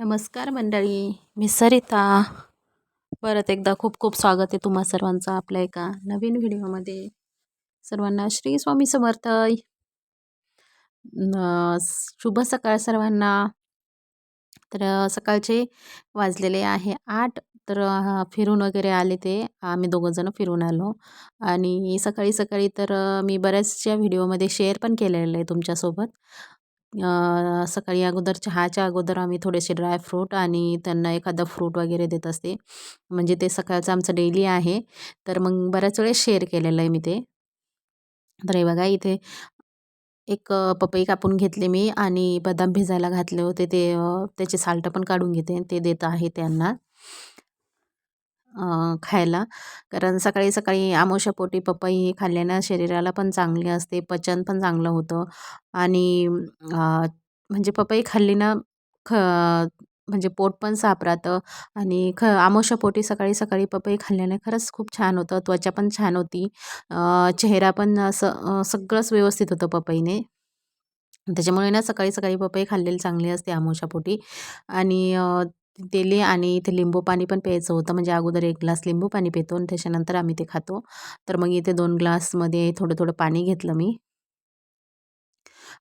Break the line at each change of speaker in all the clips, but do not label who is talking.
नमस्कार मंडळी मी सरिता. परत एकदा खूप खूप स्वागत आहे तुम्हा सर्वांचं आपल्या एका नवीन व्हिडिओमध्ये. सर्वांना श्री स्वामी समर्थ. शुभ सकाळ सर्वांना. तर सकाळचे वाजलेले आहे आठ तर फिरून वगैरे आले ते. आम्ही दोघंजणं फिरून आलो. आणि सकाळी सकाळी तर मी बऱ्याचशा व्हिडिओमध्ये शेअर पण केलेलं आहे तुमच्यासोबत. सकाळी अगोदर चहाच्या अगोदर आम्ही थोडेसे ड्रायफ्रूट आणि त्यांना एखादं फ्रूट वगैरे देत असते. म्हणजे ते सकाळचं आमचं डेली आहे. तर मग बऱ्याच वेळेस शेअर केलेलं आहे मी ते. तर हे बघा इथे एक पपई कापून घेतले मी आणि बदाम भिजायला घातले होते. ते त्याचे साल्टं पण काढून घेते. ते देत आहे त्यांना. खायला. कारण सकाळी सकाळी आमोशापोटी पपई हे खाल्ल्यानं शरीराला पण चांगली असते पचन पण चांगलं होतं. आणि म्हणजे पपई खाल्ली ना ख म्हणजे पोट पण साफ राहतं. आणि ख आमोशापोटी सकाळी सकाळी पपई खाल्ल्याने खरंच खूप छान होतं. त्वचा पण छान होती. चेहरा पण असं सगळंच व्यवस्थित होतं पपईने. त्याच्यामुळे ना सकाळी सकाळी पपई खाल्लेली चांगली असते आमोशापोटी आणि अ, दिली आणि इथे लिंबू पाणी पण प्यायचं होतं. म्हणजे अगोदर एक ग्लास लिंबू पाणी पितो आणि त्याच्यानंतर आम्ही ते खातो. तर मग इथे दोन ग्लासमध्ये थोडं थोडं पाणी घेतलं मी.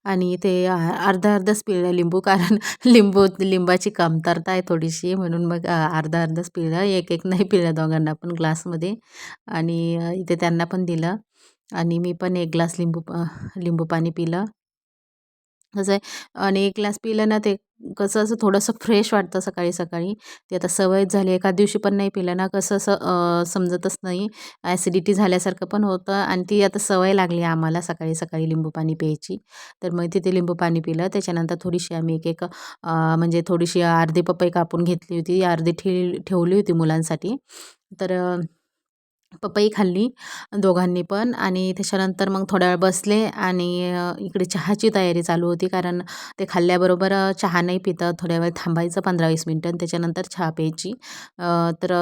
आणि ते अर्धा अर्धच पिळलं लिंबू कारण लिंबू लिंबाची कमतरता आहे थोडीशी. म्हणून मग अर्धा अर्धच पिळलं एक एक नाही पिळलं दोघांना पण ग्लासमध्ये. आणि इथे त्यांना पण दिलं. आणि मी पण एक ग्लास लिंबू लिंबू पाणी पिलं. कसं आहे आणि एक ग्लास पिलं ना ते कसं असं थोडंसं फ्रेश वाटतं सकाळी सकाळी. ते आता सवयच झाली एका दिवशी पण नाही पिलं ना कसं असं समजतच नाही. ॲसिडिटी झाल्यासारखं पण होतं आणि ती आता सवय लागली आम्हाला सकाळी सकाळी लिंबू पाणी प्यायची. तर मग तिथे लिंबू पाणी पिलं. त्याच्यानंतर थोडीशी आम्ही एक एक म्हणजे थोडीशी अर्धी पपई कापून घेतली होती. अर्धी ठे ठेवली होती मुलांसाठी. तर पपई खाल्ली दोघांनी पण आणि त्याच्यानंतर मग थोड्या वेळ बसले आणि इकडे चहाची तयारी चालू होती. कारण ते खाल्ल्याबरोबर चहा नाही पितं थोड्या वेळ थांबायचं पंधरा वीस मिनटं त्याच्यानंतर चहा प्यायची. तर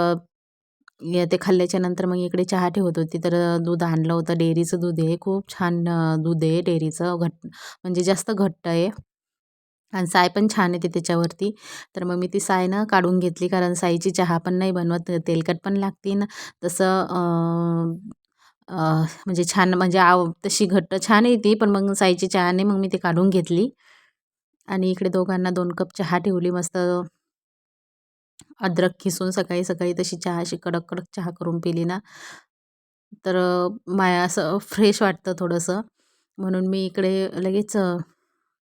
ते खाल्ल्याच्या नंतर मग इकडे चहा ठेवत होती. तर दूध आणलं होतं. डेअरीचं दूध आहे. खूप छान दूध आहे डेअरीचं. घट्ट म्हणजे जास्त घट्ट आहे. आणि साय पण छान येते त्याच्यावरती. तर मग मी ती साय ना काढून घेतली कारण साईची चहा पण नाही बनवत तेलकट पण लागते ना. तसं म्हणजे छान म्हणजे आव तशी घट्ट छान येते पण मग साईची चहाने मग मी ती काढून घेतली. आणि इकडे दोघांना दोन कप चहा ठेवली मस्त अद्रक किसून सकाळी सकाळी तशी चहा अशी कडक कडक चहा करून पिली ना. तर माया असं फ्रेश वाटतं थोडंसं. म्हणून मी इकडे लगेच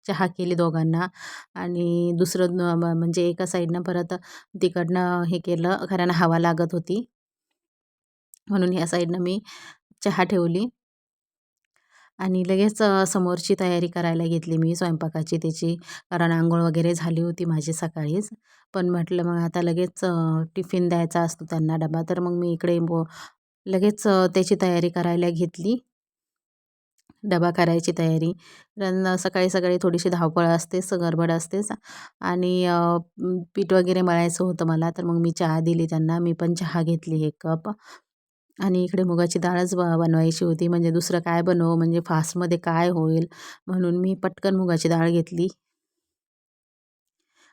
चहा केली दोघांना आणि दुसरं म्हणजे एका साईडनं परत तिकडनं हे केलं कारण हवा लागत होती. म्हणून ह्या साईडनं मी चहा ठेवली. आणि लगेच समोरची तयारी करायला घेतली मी स्वयंपाकाची त्याची. कारण आंघोळ वगैरे झाली होती माझी सकाळीच. पण म्हटलं मग आता लगेच टिफिन द्यायचा असतो त्यांना डबा. तर मग मी इकडे बो लगेच त्याची तयारी करायला घेतली. डबा करायची तयारी. कारण सकाळी सकाळी थोडीशी धावपळ असतेच गडबड असतेच आणि पीठ वगैरे मळायचं होतं मला तर मग मी चहा दिली त्यांना. मी पण चहा घेतली एक कप. आणि इकडे मुगाची डाळच ब बनवायची होती. म्हणजे दुसरं काय बनवू? म्हणजे फास्टमध्ये काय होईल? म्हणून मी पटकन मुगाची डाळ घेतली.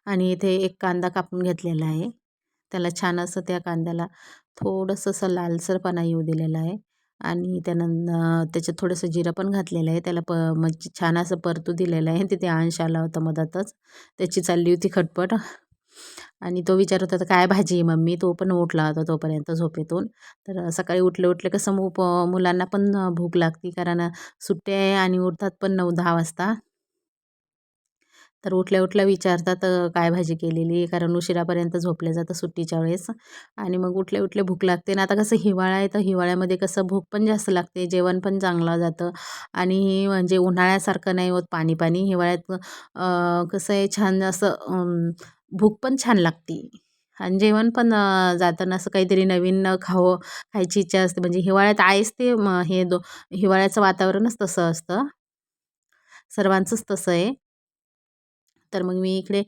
आणि इथे एक कांदा कापून घेतलेला आहे. त्याला छान असं त्या कांद्याला थोडंसं असं लालसरपणा येऊ दिलेला आहे. आणि त्यानं त्याच्यात थोडंसं जिरं पण घातलेलं आहे. त्याला प म्हणजे छान असं परतू दिलेलं आहे. तिथे अंश आला होता मधातच. त्याची चालली होती खटपट. आणि तो विचारत होता काय भाजी आहे मम्मी? तो पण उठला होता तोपर्यंत झोपेतून. तर सकाळी उठले उठले कसं मग मुलांना पण भूक लागते. कारण सुट्टे आहे आणि उठतात पण नऊ दहा वाजता. तर उठल्या उठल्या विचारतात काय भाजी केलेली आहे? कारण उशिरापर्यंत झोपल्या जातं सुट्टीच्या वेळेस. आणि मग उठल्या उठल्या भूक लागते. ना आता कसं हिवाळा आहे तर हिवाळ्यामध्ये कसं भूक पण जास्त लागते जेवण पण चांगलं जातं. आणि म्हणजे उन्हाळ्यासारखं नाही होत पाणी पाणी हिवाळ्यात कसं आहे छान असं भूक पण छान लागते. आणि जेवण पण जाताना असं काहीतरी नवीन खावं खायची इच्छा असते. म्हणजे हिवाळ्यात आहेच ते हे दो हिवाळ्याचं वातावरणच तसं असतं. सर्वांचंच तसं आहे. तर मग मी इकडे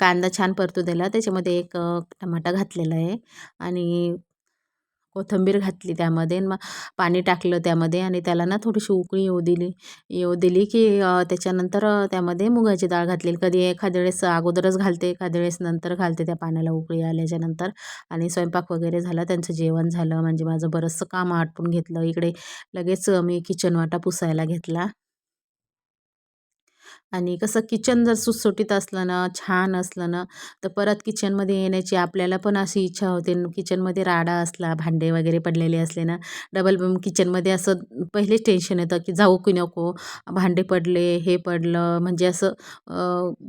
कांदा छान परतू दिला. त्याच्यामध्ये एक टमाटा घातलेला आहे आणि कोथिंबीर घातली त्यामध्ये मग पाणी टाकलं त्यामध्ये आणि त्याला ना थोडीशी उकळी येऊ दिली. येऊ दिली की त्याच्यानंतर त्यामध्ये मुगाची डाळ घातली कधी एखाद्या वेळेस अगोदरच घालते एखाद्या वेळेस नंतर घालते त्या पाण्याला उकळी आल्याच्यानंतर आणि स्वयंपाक वगैरे झाला त्यांचं जेवण झालं. म्हणजे माझं बरंचसं काम आटपून घेतलं. इकडे लगेच मी किचन वाटा पुसायला घेतला. आणि कसं किचन जर सुटसुटीत असलं ना छान असलं ना तर परत किचनमध्ये येण्याची आपल्याला पण अशी इच्छा होते. किचनमध्ये राडा असला भांडे वगैरे पडलेले असले ना डबल किचनमध्ये असं पहिलेच टेन्शन येतं की जाऊ की नको भांडे पडले हे पडलं म्हणजे असं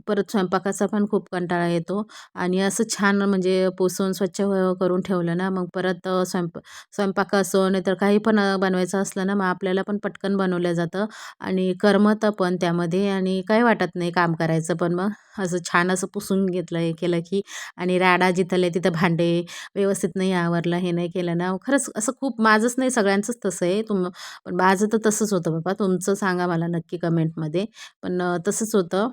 परत स्वयंपाकाचा पण खूप कंटाळा येतो. आणि असं छान म्हणजे पुसून स्वच्छ करून ठेवलं ना मग परत स्वयंप स्वयंपाक असो नाही तर काही पण बनवायचं असलं ना मग आपल्याला पण पटकन बनवलं जातं. आणि करमतं पण त्यामध्ये आणि काय काही वाटत नाही काम करायचं पण मग असं छान असं पुसून घेतलं हे केलं की आणि राडा जिथले तिथं भांडे व्यवस्थित नाही आवरलं हे नाही केलं ना खरंच असं खूप माझंच नाही सगळ्यांचंच तसं आहे. तुम पण माझं तर तसंच होतं बाबा. तुमचं सांगा मला नक्की कमेंटमध्ये. पण तसंच होतं.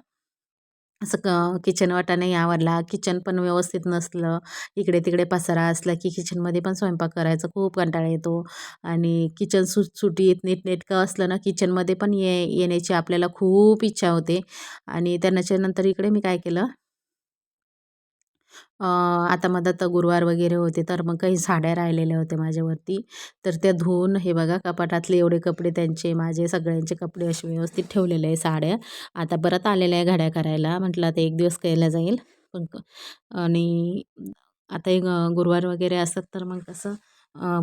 असं क किचन वाटा नाही आवडला किचन पण व्यवस्थित नसलं इकडे तिकडे पसारा असला की किचनमध्ये पण स्वयंपाक करायचा खूप कंटाळा येतो. आणि किचन सुटसुटीत नीटनेटकं असलं ना किचनमध्ये पण ये येण्याची आपल्याला खूप इच्छा होते. आणि त्याच्यानंतर इकडे मी काय केलं आता मधात गुरुवार वगैरे होते तर मग काही साड्या राहिलेल्या होत्या माझ्यावरती. तर त्या धुवून हे बघा कपाटातले एवढे कपडे त्यांचे माझे सगळ्यांचे कपडे असे व्यवस्थित ठेवलेले आहे साड्या. आता परत आलेल्या आहे घड्या करायला. म्हटलं आता एक दिवस केल्या जाईल. पण आणि आता एक गुरुवार वगैरे असतात तर मग कसं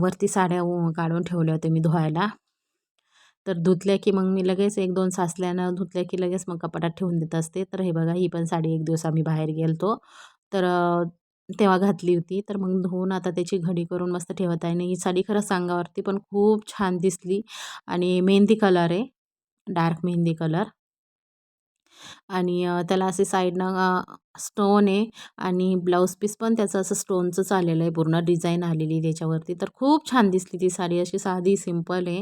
वरती साड्या काढून ठेवल्या होत्या मी धुवायला. तर धुतल्या की मग मी लगेच एक दोन सासल्यानं धुतल्या की लगेच मग कपाटात ठेवून देत असते. तर हे बघा ही पण साडी एक दिवस आम्ही बाहेर गेलतो. तर तेव्हा घातली होती. तर मग धुवून आता त्याची घडी करून मस्त ठेवत आहे. आणि ही साडी खरंच सांगावरती पण खूप छान दिसली. आणि मेहंदी कलर आहे. Dark mehndi colour. आणि त्याला असे साईडनं स्टोन आहे आणि ब्लाऊज पीस पण त्याचं असं स्टोनचंच आलेलं आहे. पूर्ण डिझाईन आलेली त्याच्यावरती. तर खूप छान दिसली ती साडी. अशी साधी सिंपल आहे.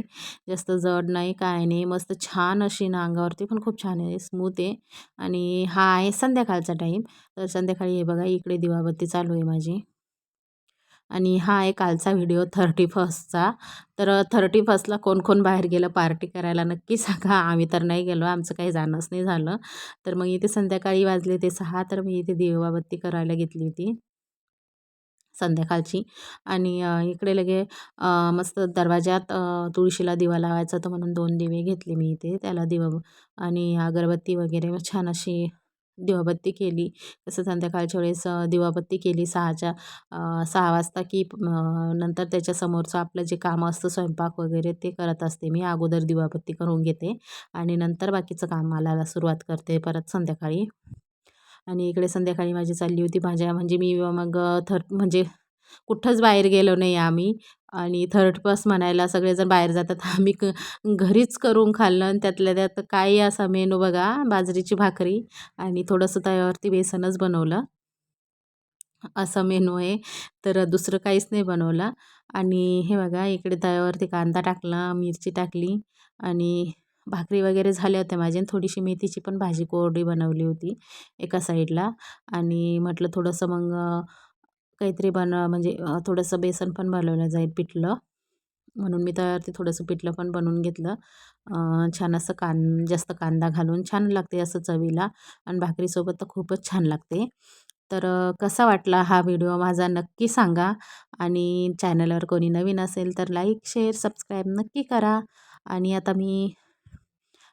जास्त जड नाही काय नाही. मस्त छान अशी ना अंगावरती पण खूप छान आहे. स्मूथ आहे. आणि हा आहे संध्याकाळचा टाईम. तर संध्याकाळी हे बघा इकडे दिवाबत्ती चालू आहे माझी. आणि हा आहे कालचा व्हिडिओ थर्टी फर्स्टचा. तर थर्टी फर्स्टला कोण कोण बाहेर गेलं पार्टी करायला नक्की सांगा. आम्ही तर नाही गेलो आमचं काही जाणंच नाही झालं. तर मग इथे संध्याकाळी वाजले ते सहा तर मी इथे दिवाबत्ती करायला घेतली होती संध्याकाळची. आणि इकडे लगे मस्त दरवाज्यात तुळशीला दिवा लावायचा तर म्हणून दोन दिवे घेतले मी इथे. त्याला दिवा आणि अगरबत्ती वगैरे छान अशी दिवाबत्ती केली. तसं संध्याकाळच्या वेळेस दिवाबत्ती केली सहाच्या सहा वाजता की नंतर त्याच्यासमोरचं आपलं जे काम असतं स्वयंपाक वगैरे ते करत असते. मी अगोदर दिवाबत्ती करून घेते आणि नंतर बाकीचं कामाला सुरुवात करते परत संध्याकाळी. आणि इकडे संध्याकाळी माझी चालली होती भाज्या. म्हणजे मी मग थर म्हणजे कुठंच बाहेर गेलो नाही आम्ही. आणि थर्ड पास म्हणायला सगळेजण बाहेर जातात. आम्ही क घरीच करून खाल्लं आणि त्यातल्या त्यात काही असा मेनू बघा बाजरीची भाकरी आणि थोडंसं तव्यावरती बेसनच बनवलं. असा मेनू आहे. तर दुसरं काहीच नाही बनवलं. आणि हे बघा इकडे तव्यावरती कांदा टाकला मिरची टाकली आणि भाकरी वगैरे झाल्या होत्या माझ्या थोडीशी मेथीची पण भाजी कोरडी बनवली होती एका साईडला आणि म्हटलं थोडंसं मग काहीतरी बन म्हणजे थोडंसं बेसन पण बनवलं जाईल पिठलं. म्हणून मी तर ते थोडंसं पिठलं पण बनवून घेतलं. छान असं कान जास्त कांदा घालून छान लागते असं चवीला. आणि भाकरीसोबत तर खूपच छान लागते. तर कसा वाटला हा व्हिडिओ माझा नक्की सांगा. आणि चॅनलवर कोणी नवीन असेल तर लाईक शेअर सबस्क्राईब नक्की करा. आणि आता मी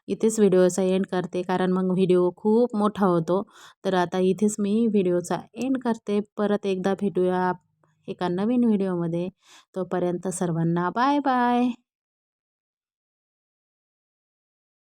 इथेच व्हिडिओचा एंड करते. कारण मग व्हिडिओ खूप मोठा होतो. तर आता इथेच मी व्हिडिओचा एंड करते. परत एकदा भेटूया एका नवीन व्हिडिओमध्ये. तोपर्यंत सर्वांना बाय बाय.